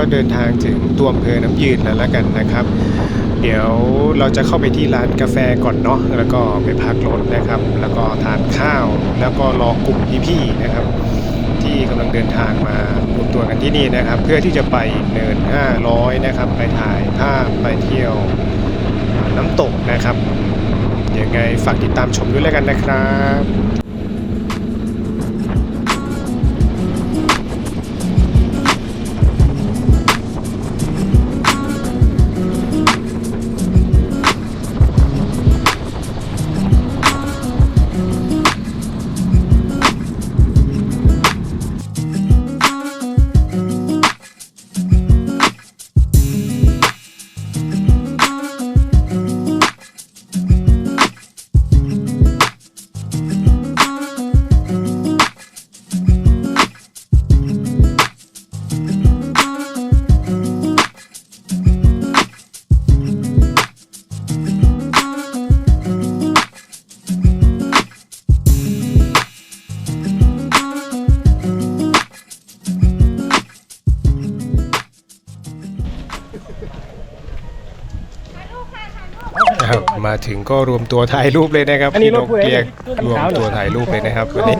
อนนี้เราก็เดินทางถึงตัวอำเภอน้ำยืนแล้วละกันนะครับ เดี๋ยวเราจะเข้าไปที่ร้านกาแฟก่อนเนาะแล้วก็ไปพักรถนะครับ แล้วก็ทานข้าว แล้วก็รอกลุ่มพี่ๆนะครับ ที่กำลังเดินทางมารวมตัวกันที่นี่นะครับ เพื่อที่จะไปเนิน 500 นะครับ ไปถ่ายภาพไปเที่ยวน้ำตกนะครับยังไงฝากติดตามชมด้วยแล้วกันนะครับ มาถึงก็รวมตัวถ่ายรูปเลยนะครับอันนี้พี่นกรถผู้ใดเรียกรถรวมขาวเหรอตัวถ่ายรูปเลยนะครับวันนี้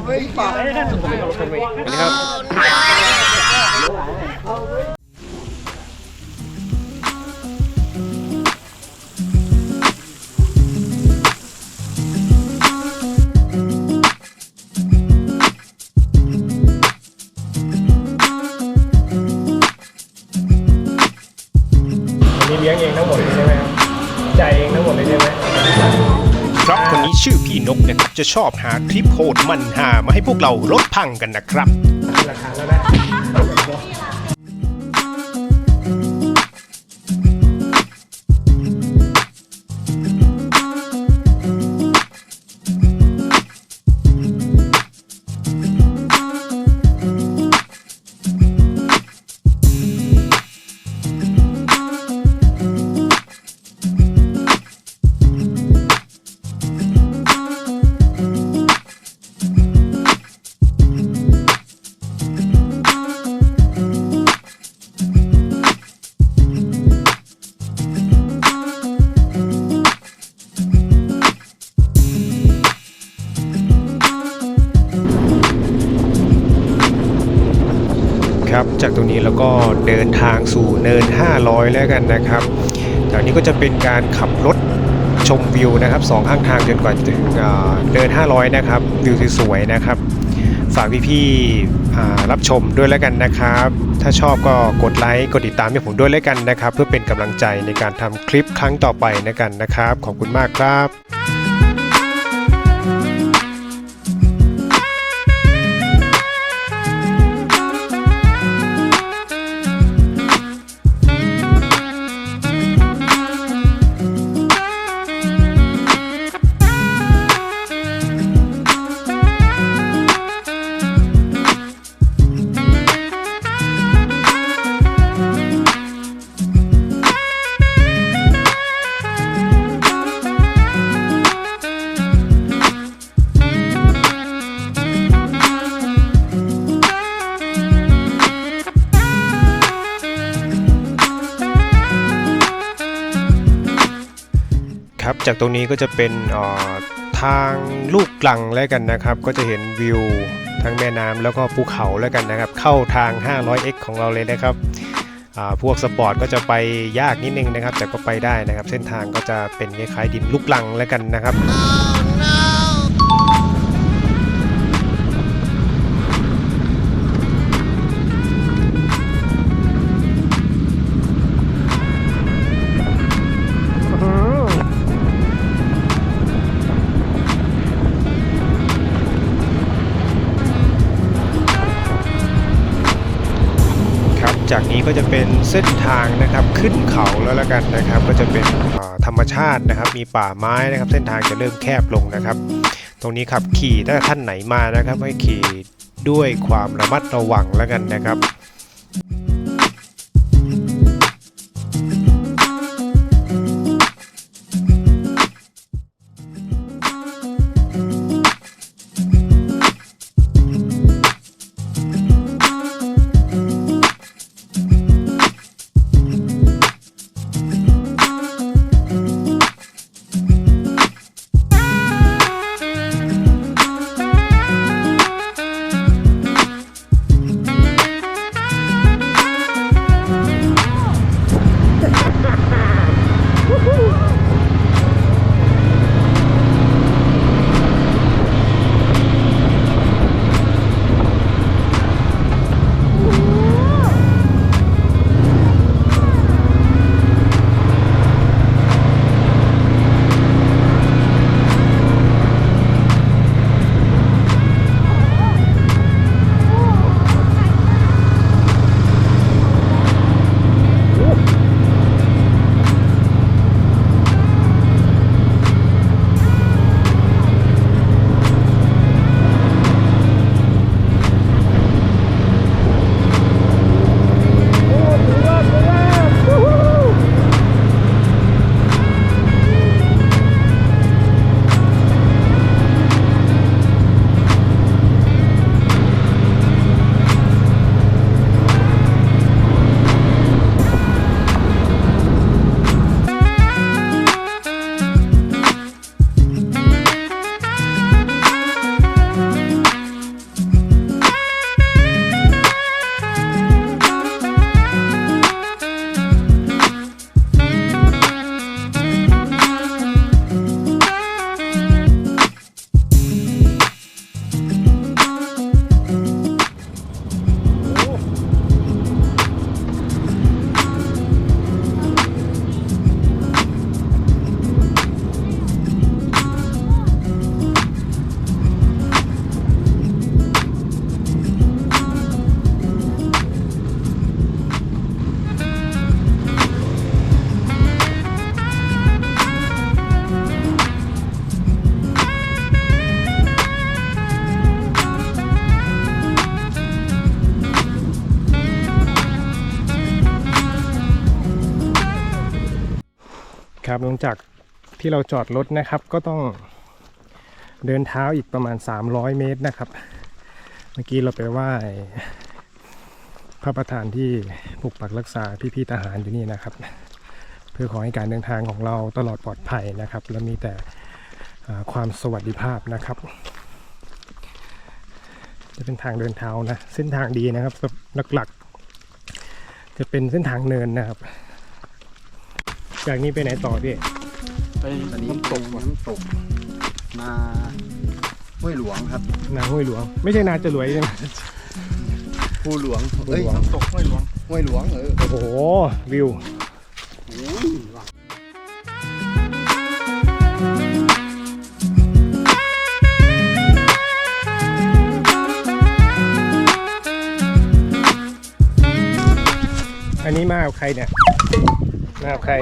ครับ จะชอบหาคลิปโหดมันหามาให้พวกเราลดพังกันนะครับหลักฐานแล้วนะ เนิน 500 แล้วกันนะครับแถวนี้ก็จะเป็นการขับรถชมวิวนะครับสองข้างทางจนกว่าจะถึงเนิน 500 นะครับ วิวสวยๆนะครับ ฝากพี่ๆรับชมด้วยแล้วกันนะครับ ถ้าชอบก็กดไลค์กดติดตามให้ผมด้วยแล้วกันนะครับ เพื่อเป็นกำลังใจในการทำคลิปครั้งต่อไปนะกันนะครับ ขอบคุณมากครับ จากตรงนี้ก็จะเป็นทางลูกกลังแล้วกันนะครับ ก็จะเห็นวิวทั้งแม่น้ำแล้วก็ภูเขาแล้วกันนะครับ เข้าทาง 500x ของเราเลยนะครับพวกสปอร์ตก็จะไปยากนิดนึงนะครับ แต่ก็ไปได้นะครับ เส้นทางก็จะเป็นคล้ายๆดินลูกลังแล้วกันนะครับ จากนี้ก็จะเป็นเส้นทางนะครับขึ้นเขาแล้วละกันนะครับ ก็จะเป็นธรรมชาตินะครับ มีป่าไม้นะครับ เส้นทางจะเริ่มแคบลงนะครับ ตรงนี้ขับขี่ถ้าท่านไหนมานะครับให้ขี่ด้วยความระมัดระวังแล้วกันนะครับ งจากที่เราจอดรถนะครับ ก็ต้องเดินเท้าอีกประมาณ 300 เมตรนะครับ เมื่อกี้เราไปไหว้พระประธานที่ปกปักรักษาพี่ๆทหารอยู่นี่นะครับ เพื่อขอให้การเดินทางของเราตลอดปลอดภัยนะครับ และมีแต่ความสวัสดิภาพนะครับ จะเป็นทางเดินเท้านะ เส้นทางดีนะครับหลักๆ จะเป็นเส้นทางเนินนะครับ จากนี้ไปไหนต่อพี่ไปน้ำตกน้ำตกนาห้วยหลวงครับนาห้วยหลวง ไม่ใช่นาจะรวยใช่ไหม ภูหลวงภูเอ้ยหลวงน้ำตกห้วยหลวงห้วยหลวงเออโอ้โห วิวโอ้ยว่ะอันนี้มากับใครเนี่ย มากับใคร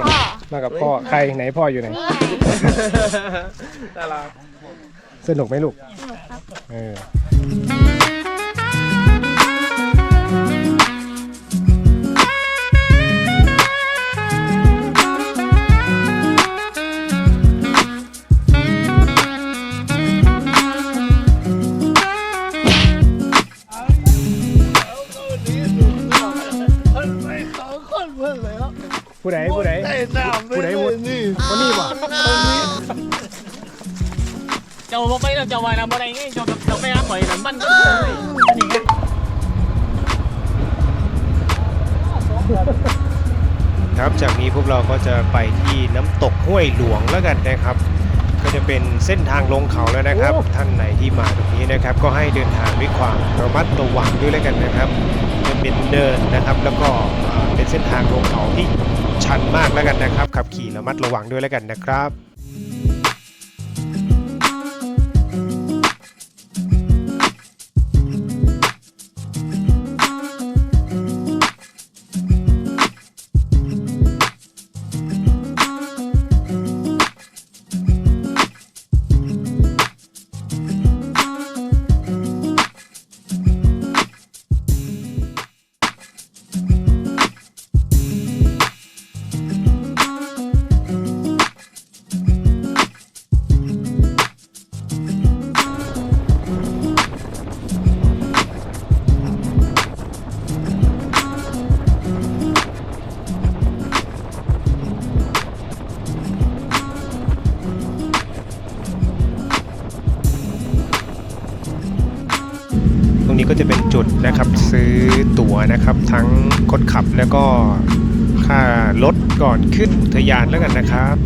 มากับพ่อ ใครไหนพ่ออยู่ไหนดาราสนุกไหมลูกเออาบอกไปแล้วเจ้าว่านะบ่ได้ไงเจ้าเจ้าไปหาข่อยนั่นบ้านก็เลยอันนี้ไงครับจากนี้พวกเราก็จะไปที่น้ำตกห้วยหลวงแล้วกันนะครับ ก็จะเป็นเส้นทางลงเขาแล้วนะครับ ท่านไหนที่มาตรงนี้นะครับ ก็ให้เดินทางด้วยความระมัดระวังด้วยแล้วกันนะครับจะเป็นเดินนะครับ แล้วก็เอ่อเป็นเส้นทางลงเขาที่ชันมากแล้วกันนะครับ ขับขี่ระมัดระวังด้วยแล้วกันนะครับ ก็จะเป็นจุดนะครับซื้อตั๋วนะครับ ทั้งคนขับแล้วก็ค่ารถก่อนขึ้นอุทยานแล้วกันนะครับ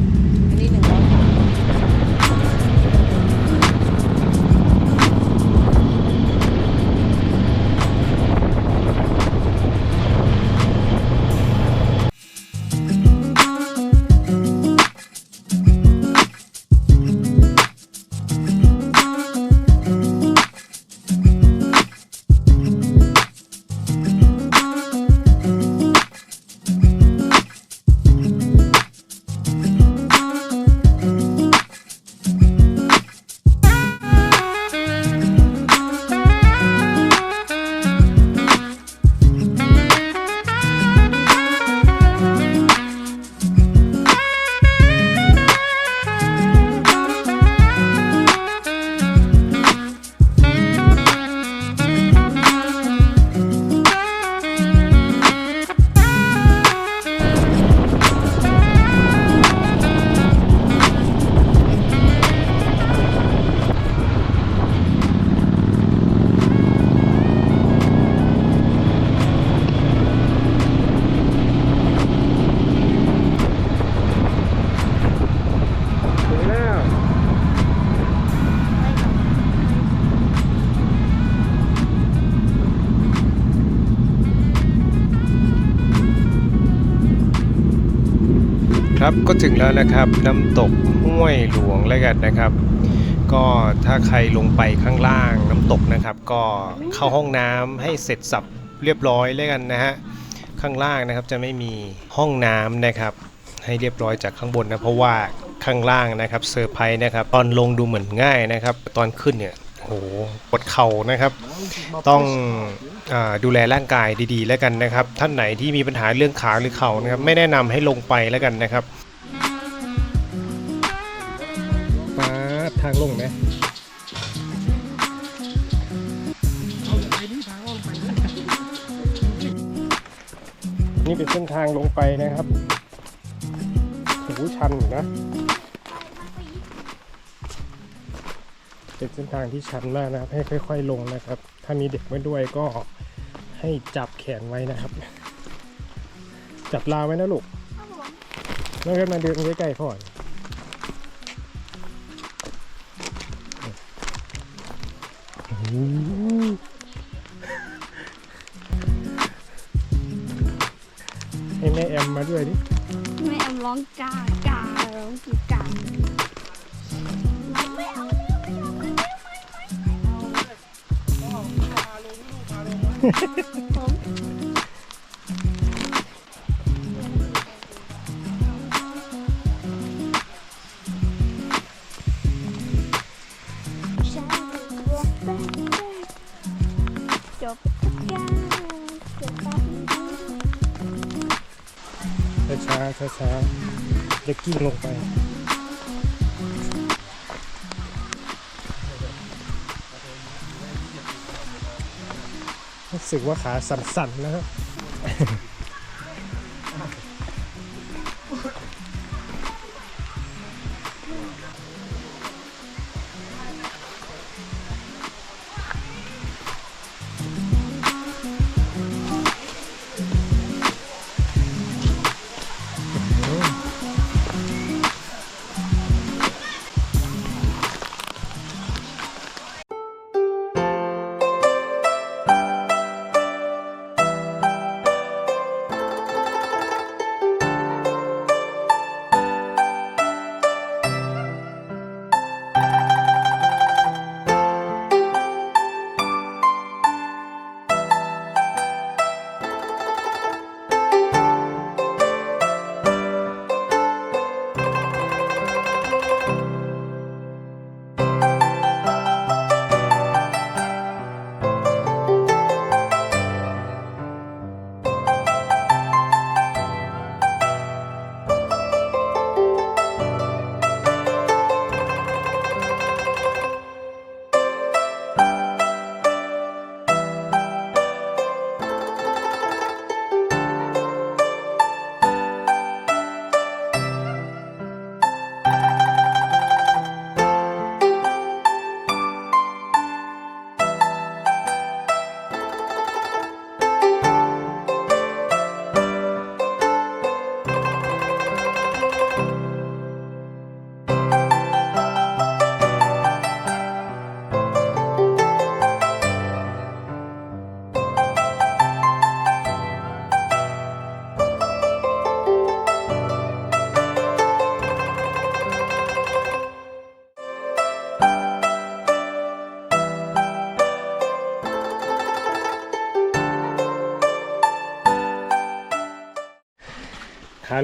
ครับก็ถึงแล้วนะครับน้ำตกห้วยหลวงแล้วกันนะครับ ก็ถ้าใครลงไปข้างล่างน้ำตกนะครับ ก็เข้าห้องน้ำให้เสร็จสับเรียบร้อยแล้วกันนะฮะข้างล่างนะครับจะไม่มีห้องน้ำนะครับ ให้เรียบร้อยจากข้างบนนะเพราะว่าข้างล่างนะครับเซอร์ไพรส์นะครับ ตอนลงดูเหมือนง่ายนะครับ ตอนขึ้นเนี่ย โหปวดเข่านะครับ ต้องอดูแลร่างกายดีๆ แล้วกันนะครับ ท่านไหนที่มีปัญหาเรื่องขาหรือเข่านะครับ ไม่แนะนำให้ลงไปแล้วกันนะครับมาทางลงไหมนี่เป็นเส้นทางลงไปนะครับหูชันนะ เป็นเส้นทางที่ชันมากนะครับ ให้ค่อย ๆ ลงนะครับ ถ้ามีเด็กมาด้วยก็ให้จับแขนไว้นะครับ จับราไว้นะลูกน้องเพชรมาเดินใกล้ๆพ่อนให้แม่แอมมาด้วยดิแม่แอมร้องกาการ้องกีกา จบทุกอย่างจบตอนนี้ช้าช้าช้าๆจะกิ้งลงไป สึกว่าขาสั่นๆนะค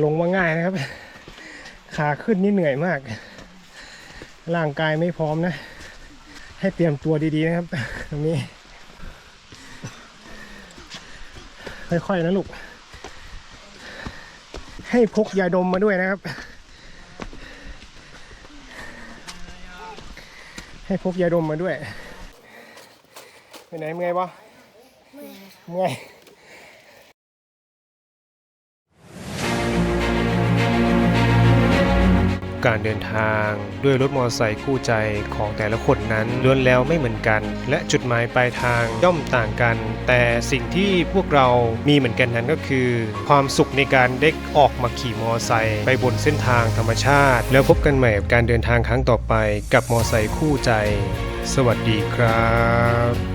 ลงว่าง่ายนะครับ ขาขึ้นนี่เหนื่อยมาก ร่างกายไม่พร้อมนะ ให้เตรียมตัวดีๆนะครับ ตรงนี้ ค่อยๆนะลูก ให้พกยาดมมาด้วยนะครับ ให้พกยาดมมาด้วย ไปไหนเมื่อยปะเมื่อย การเดินทางด้วยรถมอเตอร์ไซค์คู่ใจของแต่ละคนนั้นล้วนแล้วไม่เหมือนกัน และจุดหมายปลายทางย่อมต่างกัน แต่สิ่งที่พวกเรามีเหมือนกันนั้นก็คือ ความสุขในการได้ออกมาขี่มอเตอร์ไซค์ไปบนเส้นทางธรรมชาติ แล้วพบกันใหม่กับการเดินทางครั้งต่อไปกับมอเตอร์ไซค์คู่ใจ สวัสดีครับ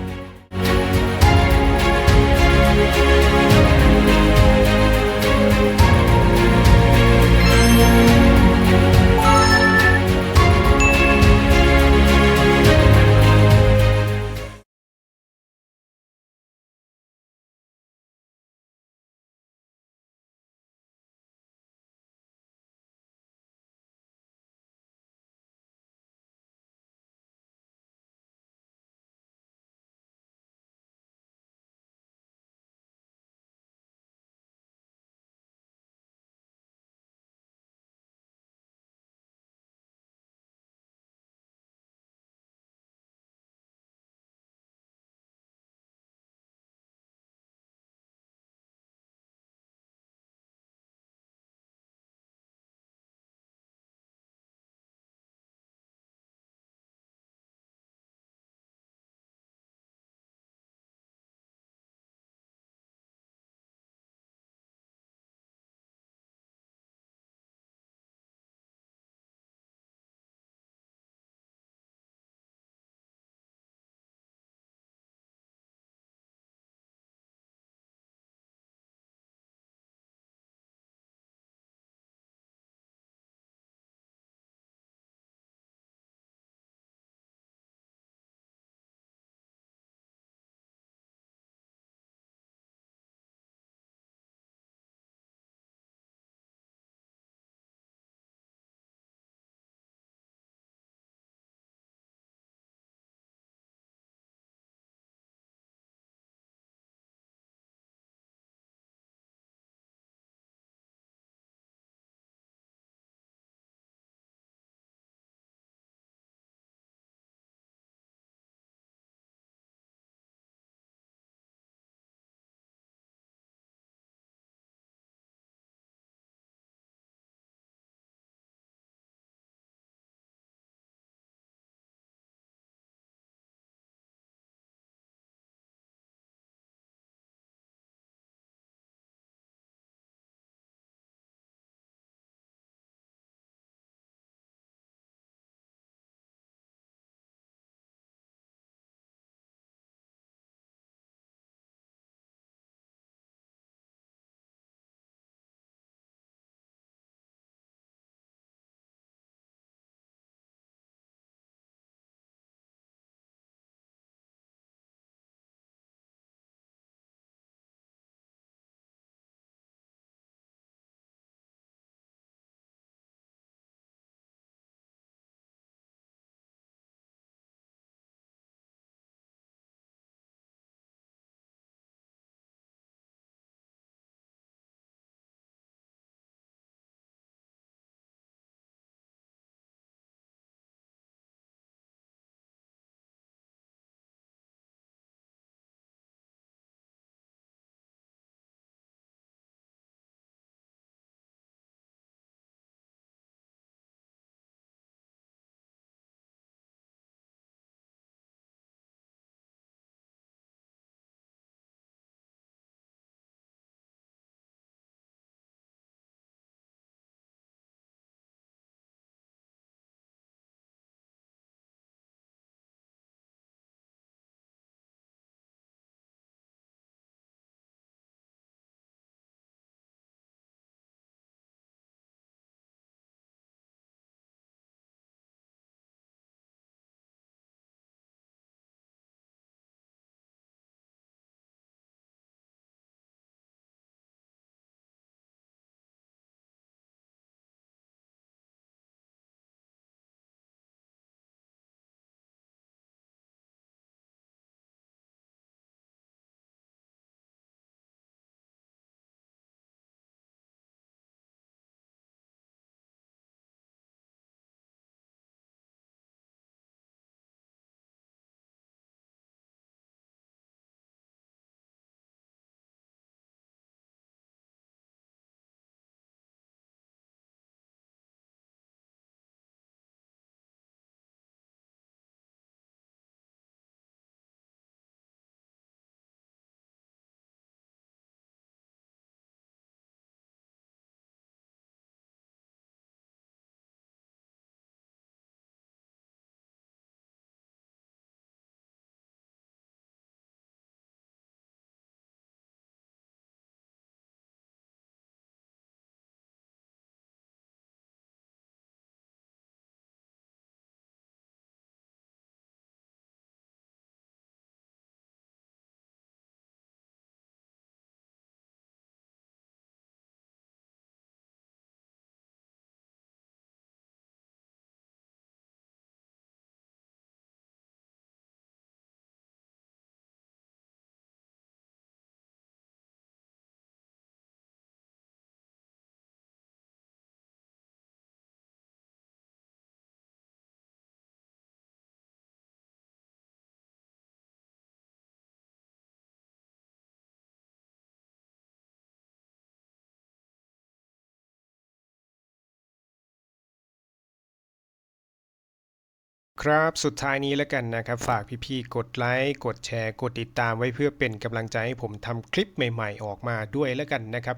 ครับสุดท้ายนี้แล้วกันนะครับ ฝากพี่ๆกดไลค์กดแชร์ กดติดตามไว้เพื่อเป็นกำลังใจให้ผมทำคลิปใหม่ๆออกมาด้วยแล้วกันนะครับ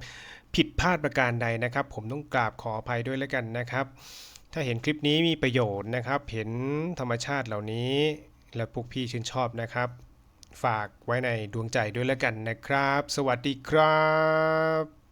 ผิดพลาดประการใดนะครับ ผมต้องกราบขออภัยด้วยแล้วกันนะครับ ถ้าเห็นคลิปนี้มีประโยชน์นะครับ เห็นธรรมชาติเหล่านี้ และพวกพี่ชื่นชอบนะครับ ฝากไว้ในดวงใจด้วยแล้วกันนะครับ สวัสดีครับ